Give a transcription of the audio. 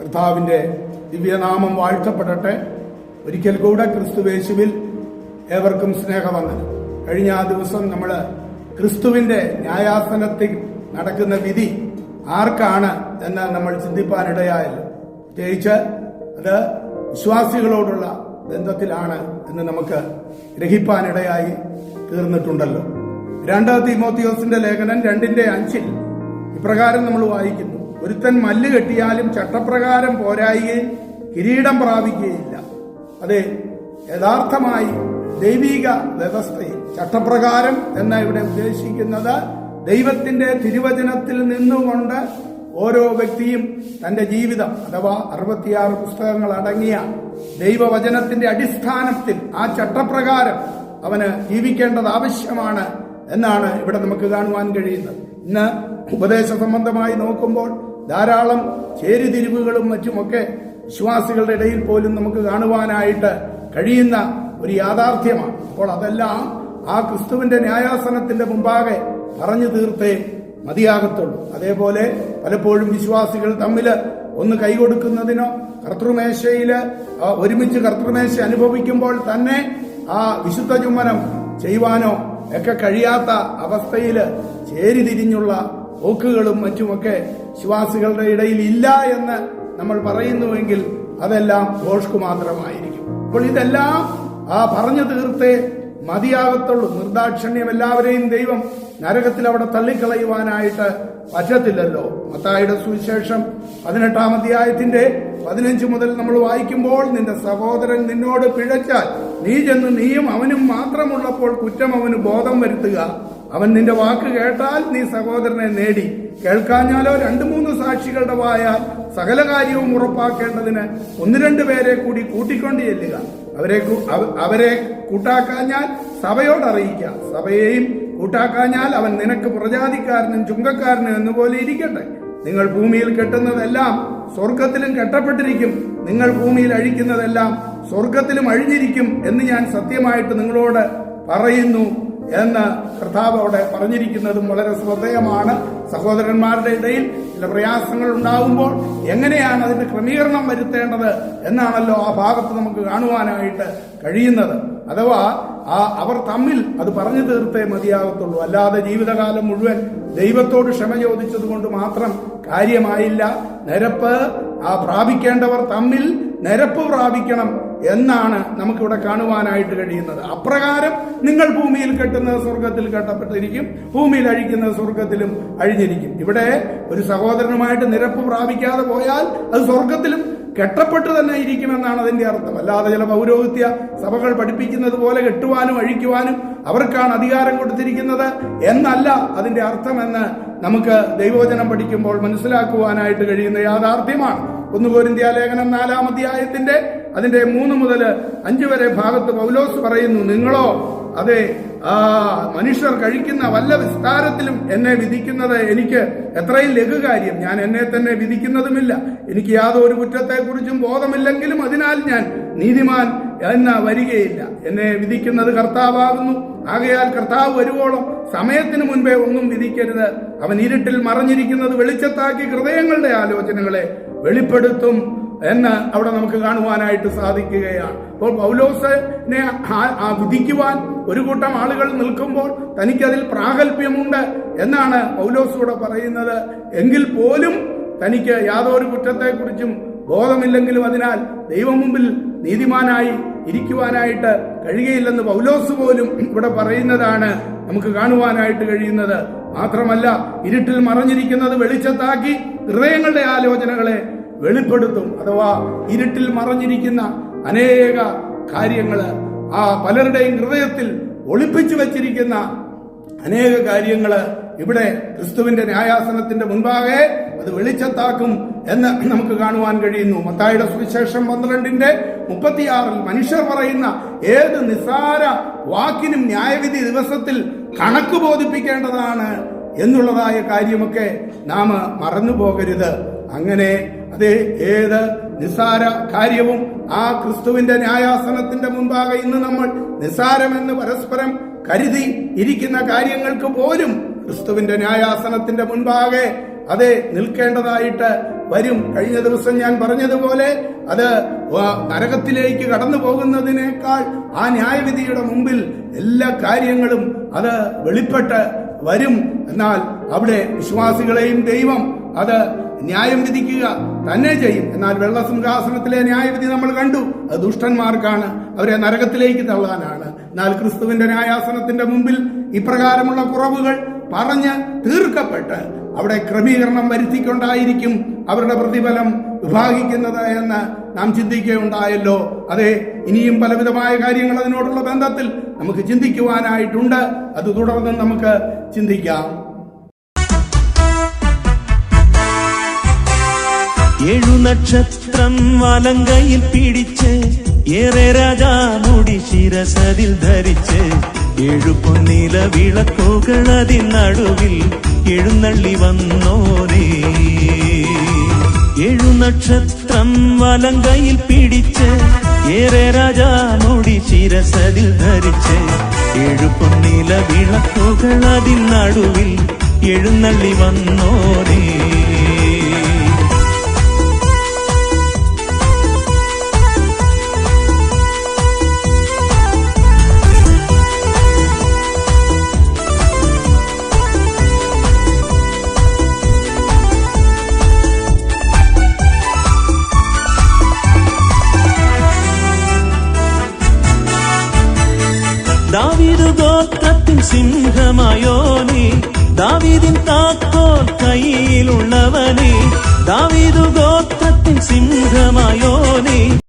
കർത്താവിന്റെ ദിവ്യനാമം വാഴ്ത്തപ്പെടട്ടെ. ഒരിക്കൽ കൂടെ ക്രിസ്തുവേശുവിൽ ഏവർക്കും സ്നേഹവന്ദനം. കഴിഞ്ഞ ആ ദിവസം നമ്മൾ ക്രിസ്തുവിന്റെ ന്യായാസനത്തിൽ നടക്കുന്ന വിധി ആർക്കാണ് എന്ന് നമ്മൾ ചിന്തിപ്പാനിടയായല്ലോ. പ്രത്യേകിച്ച് അത് വിശ്വാസികളോടുള്ള ബന്ധത്തിലാണ് എന്ന് നമുക്ക് ഗ്രഹിപ്പാനിടയായി തീർന്നിട്ടുണ്ടല്ലോ. രണ്ടാം തീമോത്തിയോസിന്റെ ലേഖനം രണ്ടിന്റെ അഞ്ചിൽ ഇപ്രകാരം നമ്മൾ വായിക്കുന്നു. ഒരുത്തൻ മല്ല് കെട്ടിയാലും ചട്ടപ്രകാരം പോരായുകയും കിരീടം പ്രാപിക്കുകയില്ല. അതെ യഥാർത്ഥമായി ദൈവിക വ്യവസ്ഥയിൽ ചട്ടപ്രകാരം എന്ന ഇവിടെ ഉദ്ദേശിക്കുന്നത്? ദൈവത്തിന്റെ തിരുവചനത്തിൽ നിന്നുകൊണ്ട് ഓരോ വ്യക്തിയും തന്റെ ജീവിതം അഥവാ അറുപത്തിയാറ് പുസ്തകങ്ങൾ അടങ്ങിയ ദൈവവചനത്തിന്റെ അടിസ്ഥാനത്തിൽ ആ ചട്ടപ്രകാരം അവന് ജീവിക്കേണ്ടത് ആവശ്യമാണ് എന്നാണ് ഇവിടെ നമുക്ക് കാണുവാൻ കഴിയുന്നത്. ഇന്ന് ഉപദേശ സംബന്ധമായി നോക്കുമ്പോൾ ധാരാളം ചേരുതിരിവുകളും മറ്റുമൊക്കെ വിശ്വാസികളുടെ ഇടയിൽ പോലും നമുക്ക് കാണുവാനായിട്ട് കഴിയുന്ന ഒരു യാഥാർത്ഥ്യമാണ്. അപ്പോൾ അതെല്ലാം ആ ക്രിസ്തുവിന്റെ ന്യായാസനത്തിന്റെ മുമ്പാകെ പറഞ്ഞു തീർത്തേ മതിയാകത്തുള്ളൂ. അതേപോലെ പലപ്പോഴും വിശ്വാസികൾ തമ്മിൽ ഒന്ന് കൈകൊടുക്കുന്നതിനോ കർത്തൃമേശയിൽ ഒരുമിച്ച് കർത്തൃമേശ അനുഭവിക്കുമ്പോൾ തന്നെ ആ വിശുദ്ധ ചുമ്മനം ചെയ്യുവാനോ ഒക്കെ കഴിയാത്ത അവസ്ഥയിൽ ചേരിതിരിഞ്ഞുള്ള ഓക്കുകളും മറ്റുമൊക്കെ വിശ്വാസികളുടെ ഇടയിൽ ഇല്ല എന്ന് നമ്മൾ പറയുന്നുവെങ്കിൽ അതെല്ലാം ഭോഷ്കു മാത്രമായിരിക്കും. അപ്പോൾ ഇതെല്ലാം ആ പറഞ്ഞു തീർത്തേ മതിയാകത്തുള്ളൂ. നിർദാക്ഷിണ്യം എല്ലാവരെയും ദൈവം നരകത്തിൽ അവിടെ തള്ളിക്കളയുവാനായിട്ട് പറ്റത്തില്ലല്ലോ. മത്തായുടെ സുവിശേഷം പതിനെട്ടാം അധ്യായത്തിന്റെ പതിനഞ്ച് മുതൽ നമ്മൾ വായിക്കുമ്പോൾ നിന്റെ സഹോദരൻ നിന്നോട് പിഴച്ചാൽ നീ ചെന്ന് നീയും അവനും മാത്രമുള്ളപ്പോൾ കുറ്റം അവന് ബോധം വരുത്തുക. അവൻ നിന്റെ വാക്ക് കേട്ടാൽ നീ സഹോദരനെ നേടി. കേൾക്കാഞ്ഞാലോ രണ്ടു മൂന്ന് സാക്ഷികളുടെ വായാൽ സകല കാര്യവും ഉറപ്പാക്കേണ്ടതിന് ഒന്ന് രണ്ട് പേരെ കൂടി കൂട്ടിക്കൊണ്ട് ചെല്ലുക അവരെ അവരെ കൂട്ടാക്കാഞ്ഞാൽ സഭയോട് അറിയിക്കാം. സഭയെയും കൂട്ടാക്കാഞ്ഞാൽ അവൻ നിനക്ക് പ്രജാതിക്കാരനും ചുങ്കക്കാരനും എന്നുപോലെ ഇരിക്കട്ടെ. നിങ്ങൾ ഭൂമിയിൽ കെട്ടുന്നതെല്ലാം സ്വർഗത്തിലും കെട്ടപ്പെട്ടിരിക്കും. നിങ്ങൾ ഭൂമിയിൽ അഴിക്കുന്നതെല്ലാം സ്വർഗത്തിലും അഴിഞ്ഞിരിക്കും എന്ന് ഞാൻ സത്യമായിട്ട് നിങ്ങളോട് പറയുന്നു. എന്ന് കർത്താവ് അവിടെ പറഞ്ഞിരിക്കുന്നതും വളരെ ശ്രദ്ധേയമാണ്. സഹോദരന്മാരുടെ ഇടയിൽ ചില പ്രയാസങ്ങൾ ഉണ്ടാകുമ്പോൾ എങ്ങനെയാണ് അതിന്റെ ക്രമീകരണം വരുത്തേണ്ടത് എന്നാണല്ലോ ആ ഭാഗത്ത് നമുക്ക് കാണുവാനായിട്ട് കഴിയുന്നത്. അഥവാ ആ അവർ തമ്മിൽ അത് പറഞ്ഞു തീർത്തേ മതിയാകത്തുള്ളൂ. അല്ലാതെ ജീവിതകാലം മുഴുവൻ ദൈവത്തോട് ക്ഷമ ചോദിച്ചത് കൊണ്ട് മാത്രം കാര്യമായില്ല. നിരപ്പ് ആ പ്രാപിക്കേണ്ടവർ തമ്മിൽ നിരപ്പ് പ്രാപിക്കണം. എന്നാണ് നമുക്കിവിടെ കാണുവാനായിട്ട് കഴിയുന്നത്. അപ്രകാരം നിങ്ങൾ ഭൂമിയിൽ കെട്ടുന്നത് സ്വർഗത്തിൽ കെട്ടപ്പെട്ടിരിക്കും ഭൂമിയിൽ അഴിക്കുന്നത് സ്വർഗത്തിലും അഴിഞ്ഞിരിക്കും. ഇവിടെ ഒരു സഹോദരനുമായിട്ട് നിരപ്പ് പ്രാപിക്കാതെ പോയാൽ അത് സ്വർഗത്തിലും കെട്ടപ്പെട്ട് തന്നെ ഇരിക്കുമെന്നാണ് അതിന്റെ അർത്ഥം. അല്ലാതെ ചില പൗരോഹിത്യ സഭകൾ പഠിപ്പിക്കുന്നത് പോലെ കെട്ടുവാനും അഴിക്കുവാനും അവർക്കാണ് അധികാരം കൊടുത്തിരിക്കുന്നത് എന്നല്ല അതിന്റെ അർത്ഥമെന്ന് നമുക്ക് ദൈവവചനം പഠിക്കുമ്പോൾ മനസ്സിലാക്കുവാനായിട്ട് കഴിയുന്ന യാഥാർത്ഥ്യമാണ്. ഒന്ന് കോരിന്ത്യ ലേഖനം നാലാം അധ്യായത്തിന്റെ അതിന്റെ മൂന്ന് മുതൽ അഞ്ച് വരെ ഭാഗത്ത് പൗലോസ് പറയുന്നു നിങ്ങളോ അതെ ആ മനുഷ്യർ കഴിക്കുന്ന വല്ല വിസ്താരത്തിലും എന്നെ വിധിക്കുന്നത് എനിക്ക് എത്രയും ലഘുകാര്യം. ഞാൻ എന്നെ തന്നെ വിധിക്കുന്നതുമില്ല. എനിക്ക് യാതൊരു കുറ്റത്തെക്കുറിച്ചും ബോധമില്ലെങ്കിലും അതിനാൽ ഞാൻ നീതിമാൻ എന്ന വരികയില്ല. എന്നെ വിധിക്കുന്നത് കർത്താവാകുന്നു. ആകയാൽ കർത്താവ് വരുവോളം സമയത്തിന് മുൻപേ ഒന്നും വിധിക്കരുത്. അവൻ ഇരുട്ടിൽ മറഞ്ഞിരിക്കുന്നത് വെളിച്ചത്താക്കി ഹൃദയങ്ങളുടെ ആലോചനകളെ വെളിപ്പെടുത്തും. എന്ന് അവിടെ നമുക്ക് കാണുവാനായിട്ട് സാധിക്കുകയാണ്. അപ്പോൾ പൗലോസിനെ വിധിക്കുവാൻ ഒരു കൂട്ടം ആളുകൾ നിൽക്കുമ്പോൾ തനിക്കതിൽ പ്രാഗൽഭ്യമുണ്ട് എന്നാണ് പൗലോസ് പറയുന്നത്. എങ്കിൽ പോലും തനിക്ക് യാതൊരു കുറ്റത്തെക്കുറിച്ചും ബോധമില്ലെങ്കിലും അതിനാൽ ദൈവം മുമ്പിൽ നീതിമാനായി ഇരിക്കുവാനായിട്ട് കഴിയുകയില്ലെന്ന് പൗലോസ് പോലും ഇവിടെ പറയുന്നതാണ് നമുക്ക് കാണുവാനായിട്ട് കഴിയുന്നത്. മാത്രമല്ല ഇരുട്ടിൽ മറഞ്ഞിരിക്കുന്നത് വെളിച്ചത്താക്കി ഹൃദയങ്ങളുടെ ആലോചനകളെ വെളിപ്പെടുത്തും അഥവാ ഇരുട്ടിൽ മറഞ്ഞിരിക്കുന്ന അനേക കാര്യങ്ങൾ ആ പലരുടെയും ഹൃദയത്തിൽ ഒളിപ്പിച്ചു വച്ചിരിക്കുന്ന അനേക കാര്യങ്ങൾ ഇവിടെ ക്രിസ്തുവിന്റെ ന്യായാസനത്തിന്റെ മുൻപാകെ അത് വെളിച്ചത്താക്കും എന്ന് നമുക്ക് കാണുവാൻ കഴിയുന്നു. മത്തായുടെ സുവിശേഷം പന്ത്രണ്ടിന്റെ മുപ്പത്തിയാറിൽ മനുഷ്യർ പറയുന്ന ഏത് നിസാര വാക്കിനും ന്യായവിധി ദിവസത്തിൽ കണക്ക് ബോധിപ്പിക്കേണ്ടതാണ് എന്നുള്ളതായ കാര്യമൊക്കെ നാം മറന്നു പോകരുത് അങ്ങനെ അത് ഏത് നിസ്സാര കാര്യവും ആ ക്രിസ്തുവിന്റെ ന്യായാസനത്തിന്റെ മുൻപാകെ ഇന്ന് നമ്മൾ നിസ്സാരമെന്ന് പരസ്പരം കരുതി ഇരിക്കുന്ന കാര്യങ്ങൾക്ക് പോലും ക്രിസ്തുവിന്റെ ന്യായാസനത്തിന്റെ മുൻപാകെ അതെ നിൽക്കേണ്ടതായിട്ട് വരും. കഴിഞ്ഞ ദിവസം ഞാൻ പറഞ്ഞതുപോലെ അത് നരകത്തിലേക്ക് കടന്നു പോകുന്നതിനേക്കാൾ ആ ന്യായവിധിയുടെ മുമ്പിൽ എല്ലാ കാര്യങ്ങളും അത് വെളിപ്പെട്ട് വരും. എന്നാൽ അവിടെ വിശ്വാസികളെയും ദൈവം അത് ന്യായം വിധിക്കുക തന്നെ ചെയ്യും. എന്നാൽ വെള്ളസിംഹാസനത്തിലെ ന്യായവിധി നമ്മൾ കണ്ടു. അത് ദുഷ്ടന്മാർക്കാണ്. അവരെ നരകത്തിലേക്ക് തള്ളാനാണ്. എന്നാൽ ക്രിസ്തുവിന്റെ ന്യായാസനത്തിന്റെ മുമ്പിൽ ഇപ്രകാരമുള്ള കുറവുകൾ പറഞ്ഞ് തീർക്കപ്പെട്ട് അവിടെ ക്രമീകരണം വരുത്തിക്കൊണ്ടായിരിക്കും അവരുടെ പ്രതിഫലം വിഭാഗിക്കുന്നത് എന്ന് നാം ചിന്തിക്കുകയുണ്ടായല്ലോ. അതെ ഇനിയും പലവിധമായ കാര്യങ്ങൾ അതിനോടുള്ള ബന്ധത്തിൽ നമുക്ക് ചിന്തിക്കുവാനായിട്ടുണ്ട്. അത് തുടർന്ന് നമുക്ക് ചിന്തിക്കാം. ഏഴു നക്ഷത്രം വലങ്കയിൽ പിടിച്ച് ഏറെ രാജാ മുടി ശിരസതിൽ ധരിച്ച് ഏഴു പൊന്നില വിളക്കുകൾ അതിനടുവിൽ എഴുന്നള്ളി വന്നോരേ ഏഴു നക്ഷത്രം വലങ്കയിൽ പിടിച്ച് ഏറെ രാജാ മുടി ശിരസതിൽ ധരിച്ച് ഏഴു പൊന്നില വിളക്കുകൾ അതിനടുവിൽ എഴുന്നള്ളി വന്നോരേ தாவிது கோத்திரத்தின் சிங்கமாயோனி தாவிதின் தாக்கோல் கையில் உள்ளவனே தாவிது கோத்திரத்தின் சிங்கமாயோனி.